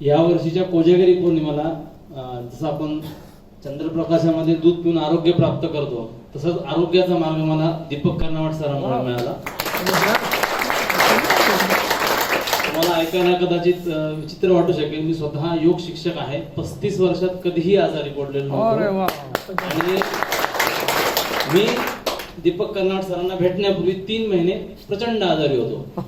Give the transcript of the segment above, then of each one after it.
या वर्षीच्या कोजागिरी पौर्णिमेला जसं आपण चंद्रप्रकाशामध्ये दूध पिऊन आरोग्य प्राप्त करतो तसंच आरोग्याचा मार्ग मला दीपक कर्नावट सरांमुळे मिळाला. तुम्हाला ऐकायला कदाचित विचित्र वाटू शकेल मी स्वतः योग शिक्षक आहे. पस्तीस वर्षात कधीही आजारी पडलेलो आणि मी दीपक कर्नाड सरांना भेटण्यापूर्वी तीन महिने प्रचंड आजारी होतो.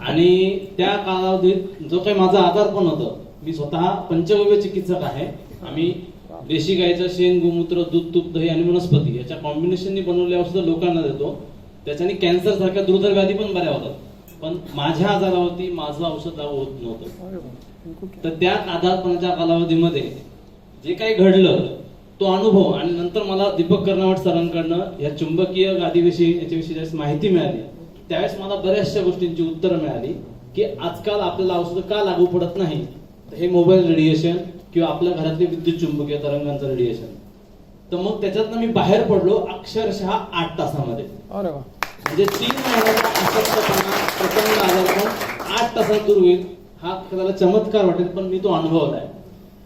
आणि त्या कालावधीत जो काही माझा आजार पण होतं मी स्वतः पंचगव्य चिकित्सक आहे. आम्ही देशी गाईचं शेण गोमूत्र दूध तूप दही आणि वनस्पती याच्या कॉम्बिनेशननी बनवलेल्या औषधं लोकांना देतो. त्याच्याने कॅन्सर सारख्या दुर्धर व्याधी पण बऱ्या होतात. पण माझ्या आजारावरती माझं औषध होत नव्हतं. तर त्या आधारपणाच्या कालावधीमध्ये जे काही घडलं तो अनुभव. आणि नंतर मला दीपक कर्नावट सरांकडनं या चुंबकीय गादीविषयी याच्याविषयी ज्यावेळेस माहिती मिळाली त्यावेळेस मला बऱ्याचशा गोष्टींची उत्तरं मिळाली की आजकाल आपल्याला औषधं का लागू पडत नाही हे मोबाईल रेडिएशन किंवा आपल्या घरातले विद्युत चुंबकीय तरंगांचं रेडिएशन. तर मग त्याच्यातनं मी बाहेर पडलो अक्षरशः आठ तासामध्ये. म्हणजे तीन महिन्याचा आठ तासात दूर होईल हा त्याला चमत्कार वाटेल पण मी तो अनुभवलाय.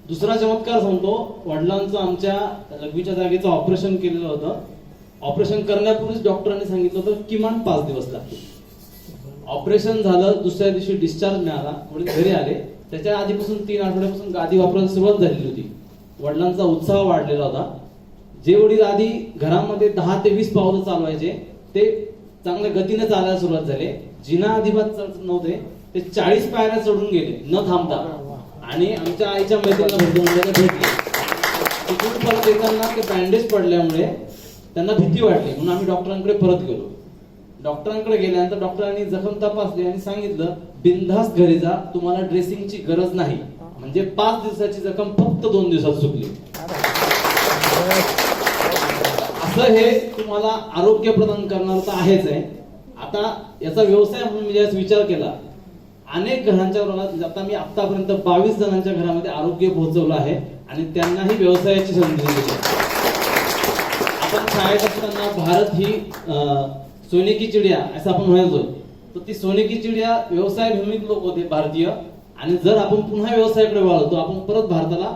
दुसरा चमत्कार सांगतो. वडिलांचं आमच्या लघवीच्या जागेचं ऑपरेशन केलेलं होतं. ऑपरेशन करण्यापूर्वीच डॉक्टरांनी सांगितलं होतं किमान पाच दिवस लागतील. ऑपरेशन झालं दुसऱ्या दिवशी डिस्चार्ज मिळाला म्हणजे घरी आले. त्याच्या आधीपासून तीन आठवड्यापासून गादी वापरायला सुरुवात झालेली होती. वडिलांचा उत्साह वाढलेला होता. जे वडील आधी घरामध्ये दहा ते वीस पावलं चालवायचे ते चांगल्या गतीने चालायला सुरुवात झाले. जिना अधिबात चढत नव्हते. ते चाळीस पायऱ्या चढून गेले. न थांबता. आणि आमच्या आईच्या मैत्रीला भेटून म्हणजे भेटली तिकडून परत येताना ते बँडेज पडल्यामुळे त्यांना भीती वाटली. म्हणून आम्ही डॉक्टरांकडे परत गेलो. डॉक्टरांकडे गेल्यानंतर डॉक्टरांनी जखम तपासली आणि सांगितलं बिनधास्त घरी जा तुम्हाला ड्रेसिंगची गरज नाही. म्हणजे पाच दिवसाची जखम फक्त दोन दिवसात सुकली असं हे तुम्हाला आरोग्य प्रदान करणार तर आहेच आहे. आता याचा व्यवसाय म्हणून मी ज्यावेळेस विचार केला अनेक घरांच्या आता मी आतापर्यंत बावीस जणांच्या घरामध्ये आरोग्य पोहोचवलं आहे आणि त्यांनाही व्यवसायाची संधी दिली आपण शाळेत असताना भारत ही अं, सोने की चिडिया असं आपण म्हणायचो. तर ती सोने की चिडिया व्यवसाय भूमीत लोक होते भारतीय. आणि जर आपण पुन्हा व्यवसायाकडे वळतो आपण परत भारताला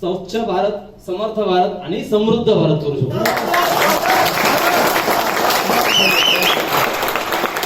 स्वच्छ भारत समर्थ भारत आणि समृद्ध भारत करू शकतो.